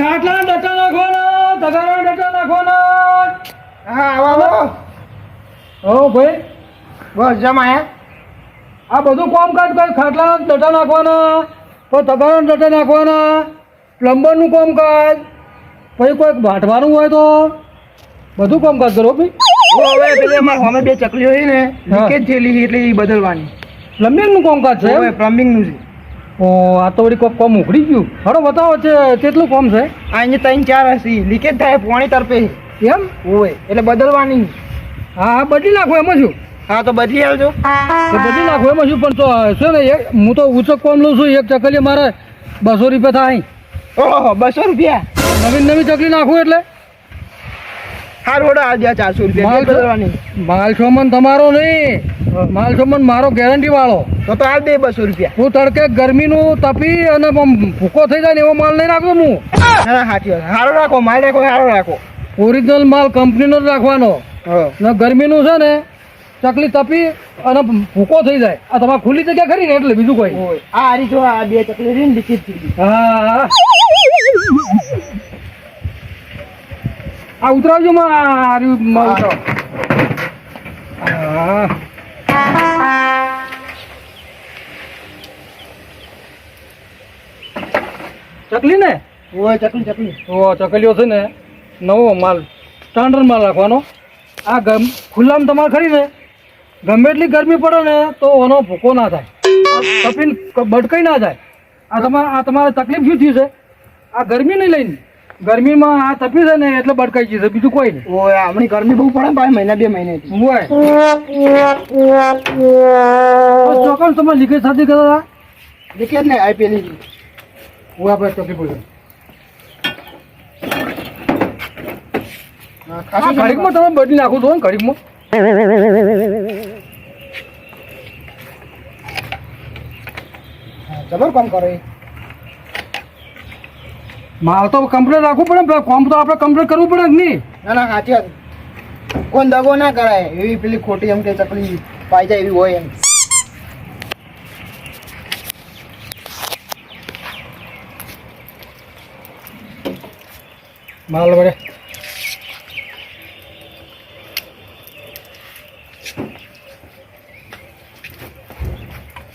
ખાટલા ડટા નાખવાનો તગારા ડટા નાખવાનો હા આવો આવો. હો ભાઈ બસ જમાયા આ બધું કામ કાજ કર ખાટલા ડટા નાખવાના પછી તગારા ડટા નાખવાના પ્લમ્બરનું કામ કાજ. પછી કોઈક વાટવાનું હોય તો બધું કામ કાજ કરો ભાઈ. હવે પેલી અમારે સામે બે ચકલીઓ છે ને લીકેજ થયેલી એટલે એ બદલવાની. પ્લમ્બિંગનું નું કાજ છે પ્લમ્બિંગનું છે. આ તો વળી કોક કોમ ઉઘડી ગયું. હરો બતાવો છે કેટલું કોમ છે? અહીંયા ત્રણ ચાર હશે. લીકેજ થાય પાણી તરફે એમ? હોય એટલે બદલવાની. હા હા બદલી નાખો એમાં શું? હા તો બદલી આવજો બદલી નાખો એમાં શું? પણ તો છે ને એક હું તો ઊંચો કોમ લઉં છું એક ચકલી મારે બસો રૂપિયા થાય. ઓહો બસો રૂપિયા. નવી નવી ચકલી નાખું એટલે? હા રોડો આ ચારસો રૂપિયા બદલવાની. માલ સોમન તમારો નહીં. માલ સોમન મારો ગેરંટી વાળો. તો તો દે બસો રૂપિયા. હું તડકે ગરમીનું તપી અને ભૂકો થઈ જાય ને એવો માલ નહીં રાખતો હું. હા સાચી વાત. સારો રાખો માલ રાખો સારો રાખો. ઓરિજિનલ માલ કંપનીનો જ રાખવાનો. ને ગરમીનું છે ને ચકલી તપી અને ભૂકો થઈ જાય. આ તમારે ખુલ્લી જગ્યા ખરી ને એટલે બીજું કોઈ. આ હારી જો આ બે ચકલી રહી ને લીકેજ હા. આ ઉતરાવજો માં આ ઉતરાવ. ચકલી ને? હોય ચકલી ચકલી. ઓ ચકલીઓ છે ને નવો માલ સ્ટાન્ડર્ડ માલ રાખવાનો. આ ગમ ખુલ્લામાં તમારે ખરી ને ગમે એટલી ગરમી પડે ને તો એનો ભૂકો ના થાય. તપીને બટકાઈ ના જાય. આ તમારે આ તમારે તકલીફ શું થયું છે? આ ગરમી નહીં લઈને. ગરમીમાં આ તપી છે ને એટલે બટકાઈ ગઈ છે. બીજું કોઈ નહીં. ઓય હમણાં ગરમી બહુ પડે ભાઈ મહિના બે મહિને હોય ચોક્કસ તમે લીકેજ સાથે કરતા લીકેજ ને આઈપીએલ પેલી હું આપણે તકલીફ ખાસી ઘડીકમાં તમે બદલી નાખો છો ને ઘડીકમાં. જબર કામ કરે. માલ તો કમ્પ્લેટ રાખવું પડે કોમ તો આપણે કમ્પ્લેટ કરવું પડે જ નહીં. ના ના સાચી વાત. કોઈ દગો ના કરાય એવી પેલી ખોટી એમ કે ચકલી પાઈ જાય એવી હોય એમ. માલ વડે.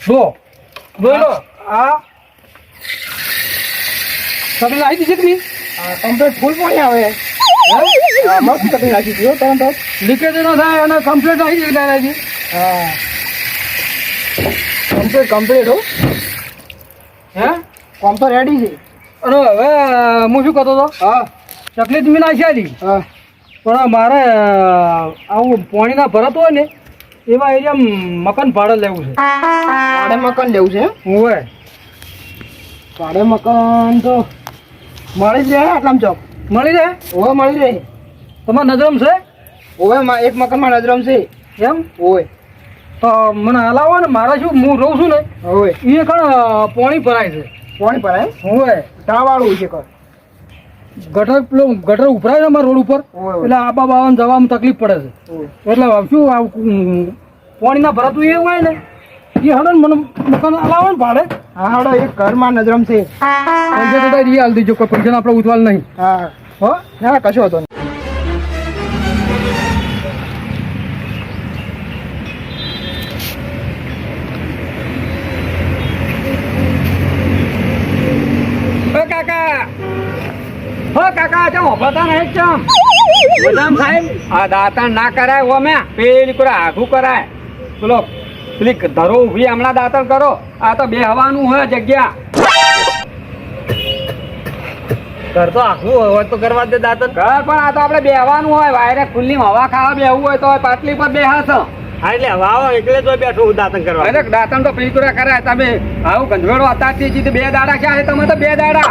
જો બોલો આ તમે લાવી દીધી કે નહીં? કમ્પ્લીટ ફૂલ પાણી આવે. મસ્ત કટિંગ રાખી દીધો તરત લીકેજ ન થાય અને કમ્પ્લેટ આવી જાય દાદાજી હા. કમ્પ્લીટ કમ્પ્લીટ હો. હે? કોમ તો રેડી છે. અને હવે હું શું કહેતો હતો? હા. ચકલી તમે નાખી આલી. હા. પણ મારે આવું પાણીના ભરત હોય ને એવા એરિયા મકાન ભાડે લેવું છે. ભાડે મકાન લેવું છે એમ? હોય ભાડે મકાન તો મળી જાય રહે આટલામ ચોક મળી રહે? ઓવે મળી રહે. તમારા નજરમ છે? ઓવે એક મકાનમાં નજરમ છે. એમ? ઓવે. તો મને હલાવો ને મારા શું હું રહું છું ને? ઓવે. એ કણ પોણી ભરાય છે. પોણી ભરાય? ઓવે. ટાવાળું છે કણ ગટર પેલું ગટર ઉભરાય છે અમારા રોડ ઉપર. એટલે આબા બાવામાં જવામાં તકલીફ પડે છે. એટલે શું આ પાણીના ભરાતું એ હોય ને એ હડે ને મને મકાન હલાવો ને ભાડે. હાડો એ ઘરમાં નજરમ છે પૈસા તો રી હાલ દીજો કોઈ પૈસા આપણે ઉતવાલ નહીં. હા. હો? ના કશો હતો કાકા. હો કાકા ચમ હોફળતા નહીં ચમ? બદામ સાહેબ આ દાતા ના કરાય ઓમે પેલી કોઈ આઘું કરાય. પેલો પેલી ધરો ઊભી હમણાં દાતણ કરો. આ તો બે હવાનું હોય જગ્યા. કરતો આખું હોય તો કરવા દે દાતણ. કર પણ આ તો આપણે બેહવાનું હોય. વાયરે ખુલ્લી હવા ખાવા બેહવું હોય તો પાટલી પર બેહાશ. હા એટલે વાવો એકલે જ બેઠું દાતણ કરવા. અરે દાતણ તો પીકુરા કરે તમે આવું ગંધવેડો અત્યારથી બે દાડા ક્યાં છે? તમે તો બે દાડા.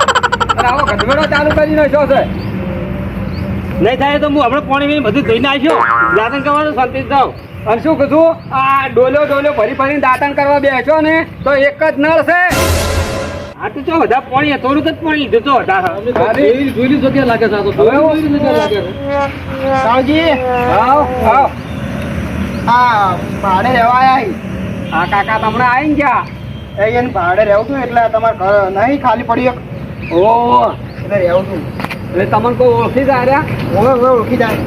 આવો ગંધવેડો ચાલુ કરી નાખ્યો છે. નહીં થાય તો હું હમણાં પાણી બધું ધોઈને આવ્યો દાંતન કરવાનું શાંતિ થાવ અને શું કીધું? આ ડોલ્યો ડોલ્યો ભરી ભરીને દાતણ કરવા બેસો ને તો એક જ નળ છે. હા તો જો વધારે પાણી થોડુંક જ પાણી લીધું તો જગ્યા લાગે છે સાવજી આવ આવ. આ ભાડે રહેવા આયા આ કાકા તમને આવી ગયા. એને ભાડે રહેવું એટલે તમારે ઘર નહીં ખાલી પડી એક. ઓ એટલે રહેવું છું એટલે તમને કોઈ ઓળખી જાય રહ્યા હવે હવે ઓળખી જાય.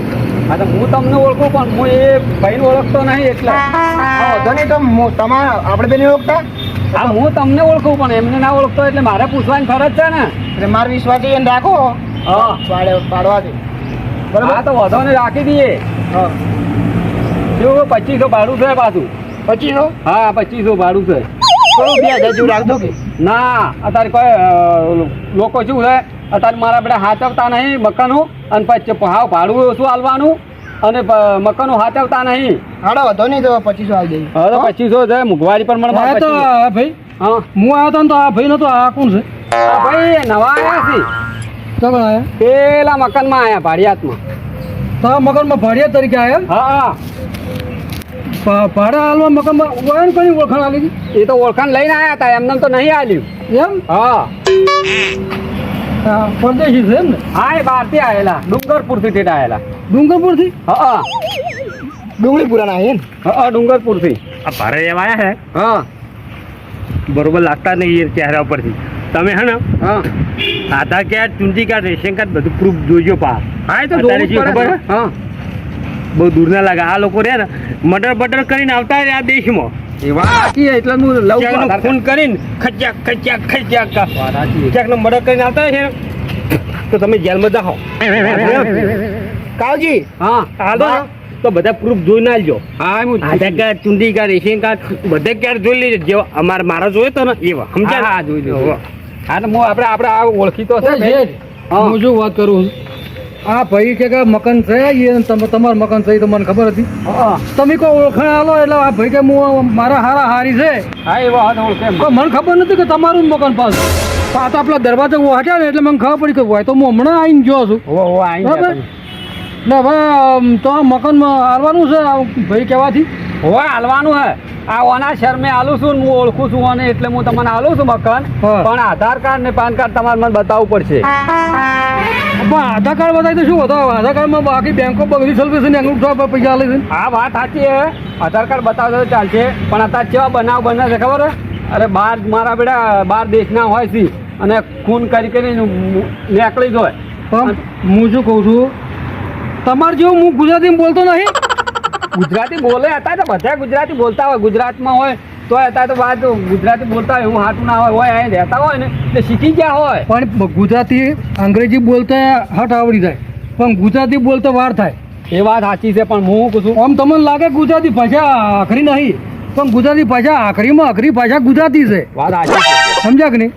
હા તો હું તમને ઓળખું પણ હું એ ભાઈને ઓળખતો નહીં એટલે. વાંધો નહીં તો તમારે આપણે બેને ઓળખતા? હા હું તમને ઓળખું પણ એમને ના ઓળખતો એટલે મારે પૂછવાની ફરજ છે ને. એટલે મારે વિશ્વાસ એને રાખો. હા. પાડે પાડવા દે. હા તો વધો ને રાખી દઈએ. હા. જો પચીસો ભાડું છે પાછું? પચીસો? હા પચીસો ભાડું છે. બે હજાર જેવું રાખજો કે. ના અત્યારે કોઈ લોકો શું છે? અત્યારે મારા બધા હાચવતા નહીં મકાનું અને પછી હાવ ભાડું ઓછું હાલવાનું અને મકાનો હાચવતા નહીં. હાડો વધો નહીં તો પચીસો આવી જઈએ હવે તો પચીસો છે મોંઘવારી પણ મને તો ભાઈ હા. હું આવ્યો તો આ ભાઈ નતો આ કોણ છે? આ ભાઈ નવા આવ્યા છે. તો કોણ આવ્યા પેલા મકાનમાં આવ્યા ભાડિયાતમાં. તો મકાનમાં ભાડિયા તરીકે આવ્યા હા. ભા- ભાડા હાલવા મકાનમાં ઓળખાણ ને ઓળખાણ આલી એ તો ઓળખાણ લઈને આવ્યા હતા એમને તો નહીં આલ્યું. એમ? હા હા, પરદેશી છે એમ ને? હા એ બહારથી આવેલા ડુંગરપુરથી ઠેઠ આવેલા ડુંગરપુરથી? હા ડુંગળીપુરા ના એમ? હા ડુંગરપુરથી. આ ભારે એમ આયા હે? હા. બરોબર લાગતા નહીં એ ચહેરા ઉપરથી. તમે હે ને હા. આધાર કાર્ડ ચૂંટણી કાર્ડ રેશન કાર્ડ બધું પ્રૂફ જોઈજો પા હા એ તો ખબર હા? બહુ દૂર ના લાગે. આ લોકો રહ્યા ને મટર બટર કરીને આવતા રહ્યા આ દેશમાં. એ વાત એટલે હું લઉં છું ક્યાંકનું આધાર ખૂન કરીને મર્ડર આવતા છે તો તમે જેલમાં જાઓ. કાવજી હા. હાલો. તો બધા પ્રૂફ જોઈને આવજો હા હું આધાર કાર્ડ ચૂંટણી કાર્ડ રેશન કાર્ડ બધા કાર્ડ જોઈ લેજો જેવા અમારે મારા જોઈએ તો ને એવા. સમજાય હા, જોઈ લીધું. હા તો હું આપણે આપણે આ ઓળખીતો છે ને. હા. શું વાત કરું આ ભાઈ કે મકાન થયા એ તમ- તમારું મકાન થયું તો મને ખબર હતી. તમે કોઈ ઓળખાણ આલો એટલે આ ભાઈ કે હું મારા હારા હારી છે. હા એ વાત ઓળખે મને ખબર નથી કે તમારું જ મકાન પાસ. આ તો આપણા દરવાજા વાંચ્યા ને એટલે મને ખબર પડી કે હોય તો હું હમણાં આવીને ગયો છું. બરાબર. ને હવે તો મકાનમાં હાલવાનું છે ભાઈ કહેવાથી? હવે હાલવાનું હે. આ ઓના શર્મે આલું છું હું ઓળખું છું અને એટલે હું તમને આલું છું મકાન. પણ આધાર કાર્ડ ને પાન કાર્ડ તમારે મને બતાવવું પડશે. પણ આધાર કાર્ડ બતાવી તો શું બતાવો? આધાર કાર્ડમાં બાકી બેંકો બગડી સર્વિસ ને અંગૂઠા પૈસા આલે છે. હા વાત સાચી હે આધાર કાર્ડ બતાવજો તો ચાલશે પણ અત્યારે કેવા બનાવ બને છે ખબર અરે બાર મારા બેટા બાર દેશના હોય છે અને ખૂન કરી કરીને નીકળી જ હોય. પણ હું શું કહું છું? તમારે જેવું હું ગુજરાતીમાં બોલતો નહીં. ગુજરાતી બોલે અત્યારે તો બધા ગુજરાતી બોલતા હોય. ગુજરાતમાં હોય તો અત્યારે તો વાત ગુજરાતી બોલતા હોય એવું હાટું ના હોય હોય અહીં રહેતા હોય ને એટલે શીખી ગયા હોય. પણ ગુજરાતી અંગ્રેજી બોલતા હટ આવડી જાય. પણ ગુજરાતી બોલતા વાર થાય. એ વાત સાચી છે પણ હું કહું? છું આમ તમને લાગે ગુજરાતી ભાષા આખરી નહીં પણ ગુજરાતી ભાષા આખરીમાં આખરી ભાષા ગુજરાતી છે. વાત સમજ્યા કે નહીં?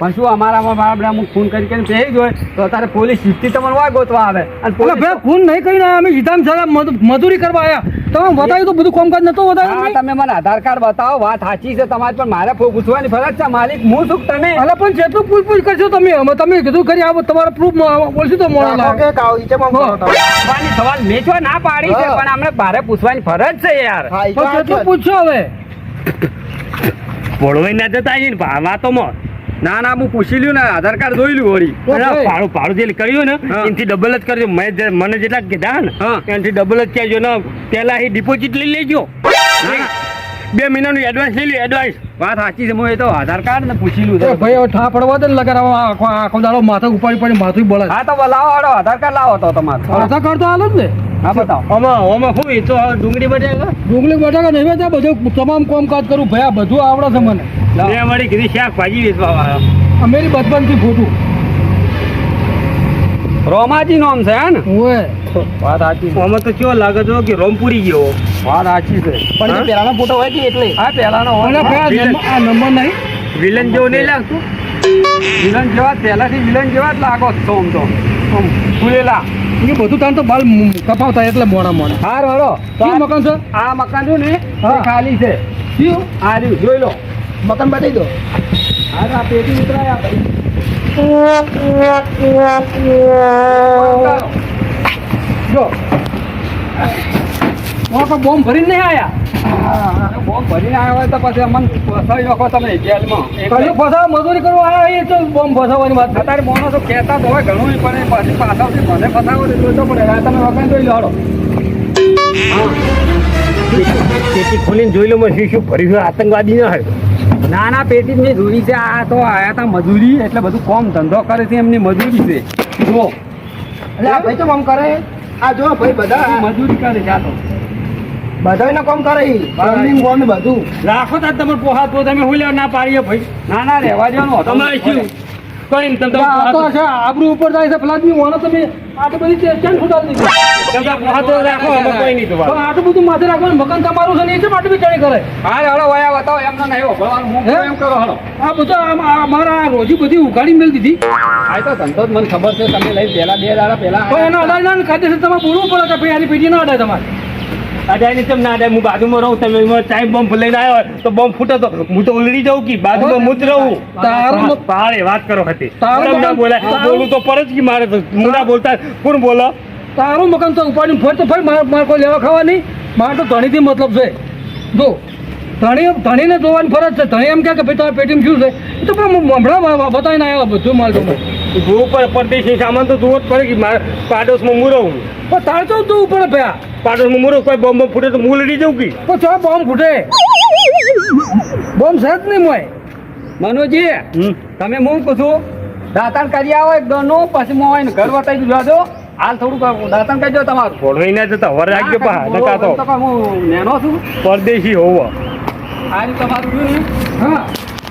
પણ શું અમારામાં મારા બધા હું ખૂન કરી કરીને થઈ ગયો તો અત્યારે પોલીસ શીખતી તમને વાય ગોતવા આવે. અને ખૂન નહીં કરીને અમે સીધામ સારા મજૂરી કરવા આવ્યા. તમે બતાવ્યું તો બધું કામકાજ નતો બતાવ્યું હા તમે મને આધાર કાર્ડ બતાવો વાત સાચી છે તમારે પણ મારે પૂછવાની ફરજ છે માલિક હું શું તમે? અલા પણ જેટલું પૂછપૂછ કરશો તમે અમે તમે કીધું કરી આવો તમારો પ્રૂફ બોલશું તો મોડા લાગે? પૂછવાની સવાલ મેં જો ના પાડી છે પણ અમને મારે પૂછવાની ફરજ છે યાર. તો પણ જેટલું. પૂછશો હવે. ભોળવાઈ ના જતા આવીને ભા- વાતોમાં. ના ના હું પૂછી લ્યું ને આધાર કાર્ડ જોઈ લ્યું વળી. ભાડું ભાડું જે કર્યું ને. એનાથી ડબલ જ કરજો. મેં મને જેટલા કીધા ને. એનાથી ડબલ જ કહેજો. ને પેલા એ ડિપોઝિટ લઈ લેજો. બે મહિનાનું એડવાન્સ લઈ લ્યો એડવાન્સ વાત સાચી છે હું એ તો આધાર કાર્ડ ને પૂછી લઉં ભાઈ હવે ઠા પડવા દે ને લગાડ આવો આખો આખો દાડો માથે ઉપાડી પડી માથું બળે હા તો લાવો આધાર કાર્ડ લાવો તો તમારે. આધાર કાર્ડ તો હાલ જ ને. હા બતાવો. આમાં આમાં શું એ ડુંગળી બટાકા? ડુંગળી બટાકા નહીં વેચા બધું તમામ કામકાજ કરું. ભયા બધું આવડે છે મને. મેં વળી કીધી શાકભાજી વેચવા વાળા અમેરી બચપનથી ખોટું. રોમાજી નામ છે હે ને? ઓએ. વાત સાચી આમાં તો કેવો લાગે છે કે રોમપુરી ગયો. વાત સાચી છે. પણ પેલાનો ફોટો હોય કે એટલે? હા પેલાનો હોય. આ નંબર નહીં. વિલન જેવો નહીં લાગતું? વિલન જેવા પહેલાથી વિલન જેવા જ લાગો છો આમ તો. આમ ફૂલેલા. એ બધું તાર તો બાલ કપાવ થાય એટલે મોડા મોડા. હાર વાળો શું મકાન છે? આ મકાન છે ને. ખાલી છે. શું? આ રહ્યું જોઈ લો. મકાન બતાવી દો. હાર આ પેટી ઉતરાય આ ભાઈ. જો. બોમ્બ ભરીને નહીં આયા? બોમ્બ ભરીને આવ્યા હોય તો પછી અમને ફસાવી નાખો તમે જેલમાં ફસાવા મજૂરી કરવા આયા એ તો બોમ્બ ફસાવવાની વાત. અત્યારે માણસો તો કહેતા તો હોય ઘણું પણ એ પછી પાછળથી મને ફસાવો તો જોઈતો પડે. આ તમે વખાણ જોઈ લો પેટી ખોલીને જોઈ લો મેં શું શું ભર્યું છે આતંકવાદી ના હોય. નાના પેટીની જોઈ છે આ તો આયા તા મજૂરી એટલે બધું કોમ ધંધો કરે છે એમની મજૂરી છે. જો એટલે આ ભાઈ તો આમ કરે? આ જો ભાઈ બધા મજૂરી કરે છે આ તો. બધાને કામ કરે પ્લમ્બિંગ plumbing બધું. રાખો તા તમે પોહા તો તમે હું ના પાડીએ ભાઈ. ના ના રહેવા દેવાનું તમારે શું? કઈ તમે તો છે આબરૂ ઉપર જાય છે તમે આટલી બધી ચે- ચેન દીધી. તમે પોહા તો રાખો અમે કોઈ નહીં તો તો આટલું બધું માથે રાખવાનું મકાન તમારું છે ને એ છે આટલી બધી કરે હા વયા બતાવો એમને નહીં હોભળવાનું. હું એમ કરો હાલો. આ બધા રોજી બધી ઉઘાડી મેળ દીધી. આ તો ધંધો મને ખબર છે તમે લઈ પહેલા બે દાડા પહેલા એના અડાય ના ખાતે તમારે બોલવું પડે કે ભાઈ આની પેઢી ના અડાય તમારે. અડાય તેમ ના અડાય હું બાજુમાં રહું તમે ટાઈમ બોમ્બ લઈને આવ્યો તો બોમ્બ ફૂટે તો હું તો ઉલડી જાઉં કે બાજુમાં હું જ રહું? તારું પાળે વાત કરો હતી. તારું ના બોલાય? બોલું તો પર જ કે મારે હું ના બોલતા. કોણ બોલો? તારું મકાન તો ઉપાડીને ફર તો ફર મારે મારે કોઈ લેવા ખાવા નહીં. મારે તો ધણીથી મતલબ છે. જો ધણી ધણીને જોવાની ફરજ છે. ધણી એમ કે ભાઈ તમારી પેટીમાં શું છે? એ તો પણ હમણાં બતાવીને આવ્યો બધું માલ તો જોવું પડે પરદેશી સામાન તો જોવો જ પડે કે મારે પાડોશમાં હું પણ તારે તો જોવું પડે ભયા. પાડોશમાં મૂરો કોઈ બોમ્બ ફૂટે તો હું જવું કે? પણ ચો બોમ્બ ફૂટે? બોમ્બ છે જ નહીં મોય મનોજી. તમે હું પૂછું દાંતણ કરી આવો એક દોનો પછી મોય ને ઘર વટાઈ દીધું. દો હાલ થોડુંક દાંતણ કરી દો તમારું. ભોળવાઈ ના જતા વર રાખજો પા નકા તો તો હું નેનો છું. પરદેશી હોવો. આ તમારું જોયું હા.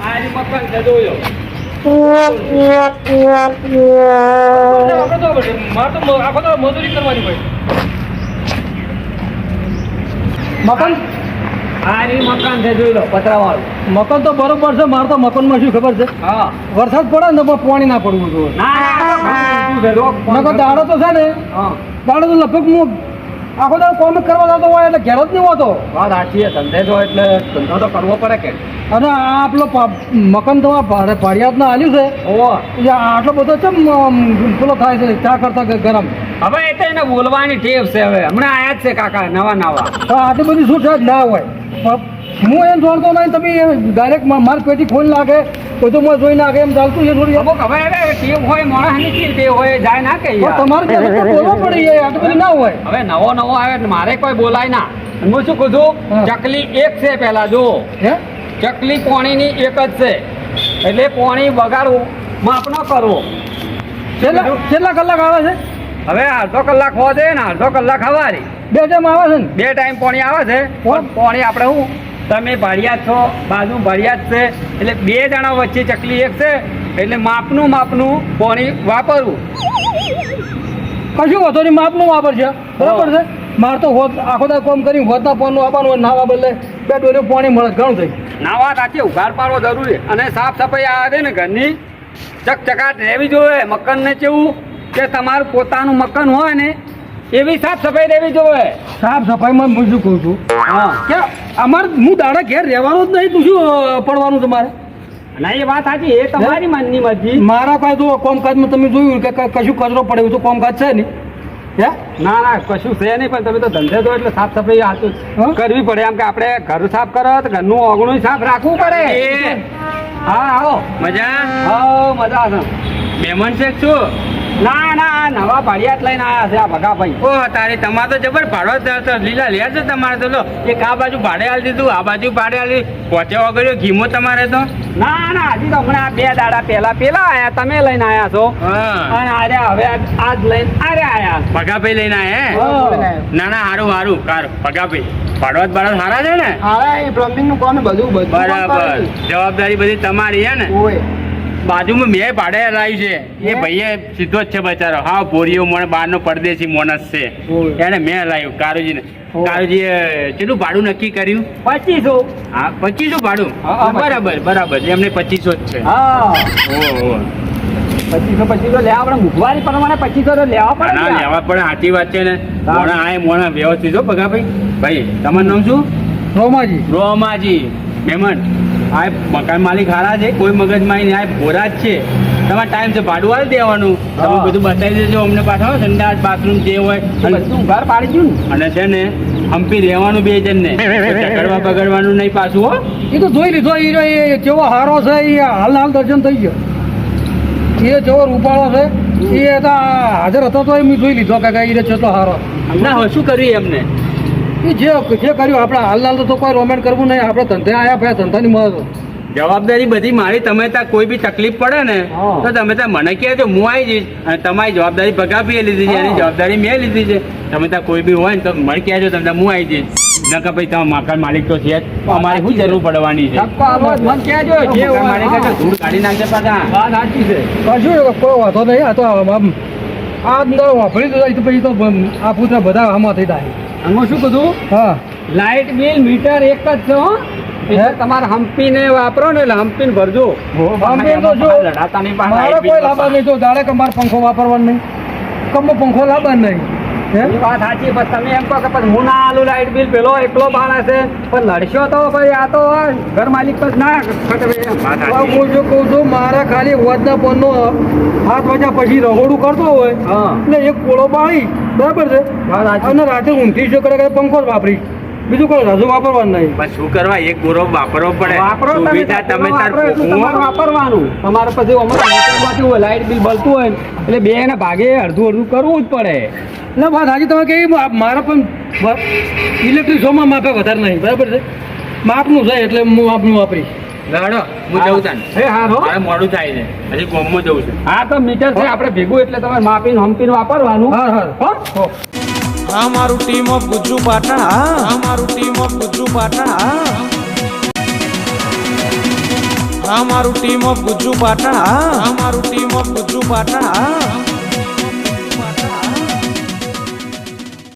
આ રીતે મકાન. છે મજૂરી કરવાની મકાન? આ મકાન છે જોઈ લો પતરાવાળું. મકાન તો બરોબર છે મારે તો મકાનમાં શું ખબર છે? હા. વરસાદ પડે ને પણ પાણી ના પડવું જોઈએ. દાડો તો છે ને દાડો તો લગભગ હું આખો દાડો કોમ કરવા જતો હોય એટલે ઘેર જ નહીં હોતો. વાત સાચી છે ધંધે જો એટલે ધંધો તો કરવો પડે કે. અને આ આપણો મકાન તો ફરિયાદ ના હાલ્યું છે. ઓહો. આટલો બધો છે પેલો થાય છે ચા કરતા ગરમ. હવે એ તો એને બોલવાની ટેવ છે હવે. હમણાં આયા જ છે કાકા નવા નવા તો આટલી બધી શું ના હોય. હું એમ જોડતો નહીં તમે ડાયરેક્ટ માર પેટી ખોલી નાખે બધું મને જોઈ નાખે એમ ચાલતું છે થોડી અમુક હવે હવે ટેવ હોય માણસની કેવી ટેવ હોય એ જાય ના કે. તમારે બોલવું પડે યાર, આટલી ના હોય. હવે નવો નવો આવે મારે કોઈ બોલાય ના. હું શું કહું છું? ચકલી એક છે પહેલા જો હે? ચકલી પોણીની એક જ છે. એટલે પોણી બગાડવું માપ ન કરવો કેટલા કલાક આવે છે? હવે અડધો કલાક હોવા જોઈએ ને અડધો કલાક હવારી. બે ટાઈમ આવે છે ને? બે ટાઈમ પોણી આવે છે. પણ પોણી આપણે શું તમે ભાડિયા છો બાજુ ભાડિયા જ છે. એટલે બે જણા વચ્ચે ચકલી એક છે. એટલે માપનું માપનું પોણી વાપરવું. કશું વધો નહીં માપનું વાપરશે બરાબર છે? મારે તો હોત આખો દા કોમ કરી હોતના પોનનું આપવાનું હોય નાવા બદલે બે ડોલે પાણી મળે ઘણું થઈ નાવા સાચી ઉઘાડ પાડવો જરૂરી. અને સાફ સફાઈ આવે ને ઘરની. ચકચકાટ રહેવી જોઈએ મકાનને કેવું કે તમારું પોતાનું મકાન હોય ને એવી સાફ સફાઈ રહેવી જોઈએ. સાફ સફાઈમાં હું શું કહું છું? હા. કે અમારે હું દાડા ઘેર રહેવાનું જ નહીં તું શું પડવાનું તમારે? ના એ વાત સાચી એ તમારી મનની મરજી. મારા પાસે જો કોમકાજમાં તમે જોયું કે કશું કચરો પડે એવું તો કોમકાજ છે નહીં. હે? ના ના કશું છે નહીં પણ તમે તો ધંધે તો એટલે સાફ સફાઈ હાથું હા? કરવી પડે. એમ કે આપણે ઘર સાફ કરો તો ઘરનું ઓગણું સાફ રાખવું પડે. હા આવો. મજા? હા મજા આવે મહેમાન છે શું? ના ના નવા ભાડિયાત લઈને આવ્યા છે આ ભગાભાઈ. ઓહ તારે તમારે તો જબર ભાડો લીલા લે છે તમારે તો એક આ બાજુ ભાડે આલી દીધું આ બાજુ ભાડે આલી. પહોંચે વગર ઘીમો તમારે તો? ના ના હજી તો હમણાં બે દાડા પહેલા પેલા આયા તમે લઈને આયા છો. અને આરે હવે આજ- આજ લઈને આરે આયા. પગાભાઈ લઈને આયા ના ના હારું હારું કાર પગાભાઈ ભાડવત બાળવા સારા છે ને? હા એ પ્લમ્બિંગનું કોને બધું બધું બરાબર. જવાબદારી બધી તમારી હે ને? ઓય. બાજુમાં મેં ભાડે લાવ્યું છે. એ ભાઈએ સીધો જ છે બચારો. હા બોરીઓ મોણ બહારનો પરદેશી મોણસ છે. એને મેં લાવ્યું કારુજીને. ઓય. કારુજીએ કેટલું ભાડું નક્કી કર્યું? પચીસો. હા પચીસો ભાડું? બરાબર બરાબર. એમને પચીસો જ છે. હા. ઓહો પચીસો પચીસો લેવા આપણે મોંઘવારી પ્રમાણે પચીસો તો લેવા પડે ના લેવા પડે. સાચી વાત છે ને. મોણા આય મોણા વ્યવસ્થિત હો ભાઈ ભાઈ તમારું નામ શું? રોમાજી. રોમાજી. મહેમાન. આ મકાન માલિક હારા છે કોઈ મગજમાં નહીં આ ભોરા જ છે. તમારે ટાઈમ છે ભાડું આવી દેવાનું. તમે બધું બતાવી દેજો અમને પાછા સંડાસ બાથરૂમ જે હોય. ઘર પાડી દઉં અને છે ને હમ્પી રહેવાનું બે જણ ને ઝઘડવા બગડવાનું નહીં પાછું હો. એ તો જોઈ લીધો એ એ કેવો હારો છે એ હાલ હાલ દર્શન થઈ ગયો. એ જેવો રૂપાળો છે એ તો હાજર હતો તો એ મેં જોઈ લીધો કે એ કેટલો હારો. ના શું કર્યું એમને? એ જે જે કર્યું આપણે હાલ હાલ તો કોઈ રોમેન્ટ કરવું નહીં. આપણે ધંધે આવ્યા ભાઈ ધંધાની મહત્વ. જવાબદારી બધી મારી. તમે ત્યાં કોઈ બી તકલીફ પડે ને તો તમે ત્યાં મને કહેજો હું આવી જઈશ. અને તમારી જવાબદારી ભગાવી લીધી છે એની જવાબદારી મેં લીધી છે. તમે ત્યાં કોઈ બી હોય ને તો મને કહેજો તમે હું આવી જઈશ. નકર ભાઈ તમે મકાન માલિક તો છે અમારે શું જરૂર પડવાની છે? ધૂળ કાઢી નાખશે પાછા. કશું કોઈ વાંધો નહીં. આ તો આ અંદર વાપરી દીધો પછી તો આ પૂછા બધા આમાં થઈ જાય. હું શું કીધું? હા. લાઇટ બિલ મીટર એક જ છે હો. એટલે તમારે હમ્પીને વાપરો ને એટલે હમ્પીને ભરજો. હમ્પીને તો જો, લડાતા નહીં મારે કોઈ લાભ જો દાડે કે મારે પંખો વાપરવાનો નહીં. કમો પંખો લાવવાનો નહીં. વાત સાચી પણ તમે એમ કહો કે પછી હું ના આલું લાઇટ બિલ પેલો એકલો બાળ હશે. પણ લડશો તો ભાઈ આ તો ઘર માલિક જ ના. હું જો કહું છું મારા ખાલી વધના પનનો હાથ વજા પછી રહોડું કરતો હોય ને એક કોળો બાળી બરાબર છે? અને રાતે ઊંઘી છે કરે પંખો જ વાપરી બીજું કોઈ રજુ વાપરવાનું નહીં. પણ શું કરવા? એક ગોરો વાપરવો પડે. વાપરો તમે સુવિધા તમે તાર. વાપરવાનું. તમારે પછી અમારે હોય લાઇટ બિલ બળતું હોય એટલે બે એના ભાગે અડધું અડધું કરવું જ પડે. એટલે વાત હાજી તમે કહી મારા પણ ઇલેક્ટ્રિક શોમાં માપે વધારે નહીં. બરાબર છે? માપનું છે એટલે હું માપનું વાપરીશ. લડો હું જઉં તાન. હે. હા હો. મારે મોડું થાય છે. હજી ગોમમાં જવું છે. હા તો મીટર છે આપણે ભેગું એટલે તમે માપીને હમ્પીને વાપરવાનું. હા. હા. હો? આ મારું ટીમ ઓફ ગુજ્જુ પાટણ અમારું મારું ટીમ ઓફ ગુજ્જુ પાટણ અમારું મારું ટીમ ઓફ ગુજ્જુ પાટણ અમારું મારું ટીમ ઓફ ગુજ્જુ પાટણ